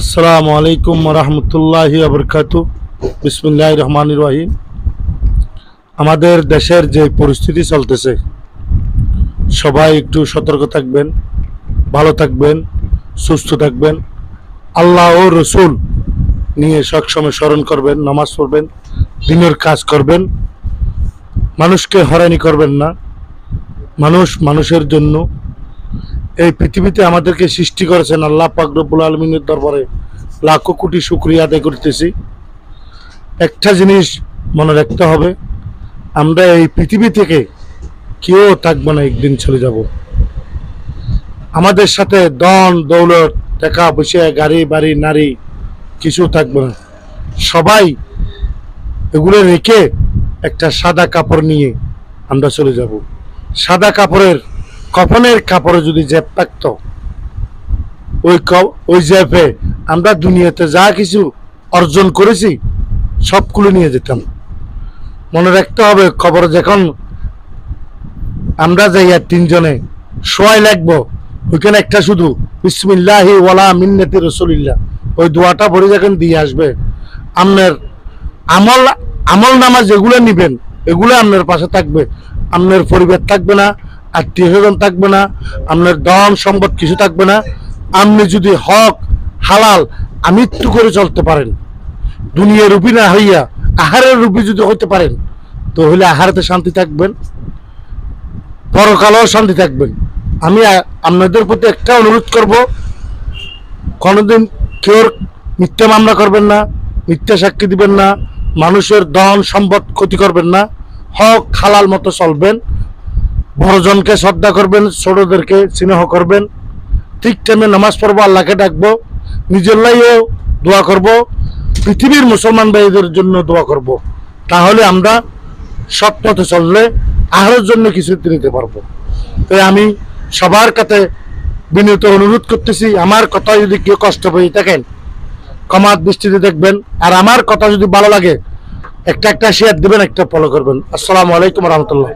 আসসালামু আলাইকুম রহমতুল্লাহি আবরকাত বিসমুল্লাহ রহমান রহিম। আমাদের দেশের যে পরিস্থিতি চলতেছে, সবাই একটু সতর্ক থাকবেন, ভালো থাকবেন, সুস্থ থাকবেন। আল্লাহ ও রসুল নিয়ে সবসময় স্মরণ করবেন, নামাজ পড়বেন, দিনের কাজ করবেন। মানুষকে হয়রানি করবেন না। মানুষ মানুষের জন্য এই পৃথিবীতে আমাদেরকে সৃষ্টি করেছেন আল্লাহ পাক রব্বুল আলমিনের দরবারে লাখো কোটি শুক্রিয়া আদায় করতেছি। একটা জিনিস মনে রাখতে হবে, আমরা এই পৃথিবী থেকে কেউ থাকব না, একদিন চলে যাব। আমাদের সাথে দন দৌলত, টাকা পয়সা, গাড়ি, বাড়ি, নারী, কিছু থাকবে না। সবাই এগুলো রেখে একটা সাদা কাপড় নিয়ে আমরা চলে যাব। সাদা কাপড়ের কফনের কাপড়ে যদি জ্যাপ থাকতো, ওই ওই জ্যাপে আমরা দুনিয়াতে যা কিছু অর্জন করেছি, সবগুলো নিয়ে যেতাম। মনে রাখতে হবে খবর যখন আমরা যাই আর তিনজনে সোয়াই লাগবো, ওইখানে একটা শুধু বিসমিল্লাহি ওয়ালা মিন্নতি রসুলিল্লাহ, ওই দোয়াটা ভরে যখন দিয়ে আসবে আপনার আমল আমল নামা যেগুলো নিবেন, এগুলো আপনার পাশে থাকবে আপনার পরিবার থাকবে না আত্মীয় স্বজন থাকবে না, আপনার ধন সম্পদ কিছু থাকবে না। আপনি যদি হক, হালাল, আমৃত্যু করে চলতে পারেন দুনিয়া রূপী না হইয়া আহারের রূপী যদি হইতে পারেন তো হইলে আহারেতে শান্তি থাকবেন, পরকালেও শান্তি থাকবেন। আমি আপনাদের প্রতি একটা অনুরোধ করব, কোনোদিন কেউ মিথ্যা মামলা করবেন না, মিথ্যা সাক্ষী দিবেন না, মানুষের ধন সম্পদ ক্ষতি করবেন না, হক, হালাল মতো চলবেন। বড়জনকে শ্রদ্ধা করবেন ছোটদেরকে স্নেহ করবেন। ঠিক টাইমে নামাজ পড়ব, আল্লাহকে ডাকবো। নিজের লাইও দোয়া করব। পৃথিবীর মুসলমান ভাইদের জন্য দোয়া করব। তাহলে আমরা সৎ পথে চললে আহারের জন্য কিছু নিতে পারব। তাই আমি সবার কাছে বিনীত অনুরোধ করতেছি, আমার কথা যদি কেউ কষ্ট পেয়ে থাকেন কমার দৃষ্টিতে দেখবেন। আর আমার কথা যদি ভালো লাগে, একটা একটা শেয়ার দেবেন, একটা ফলো করবেন। আসসালামু আলাইকুম রহমতুল্লাহ।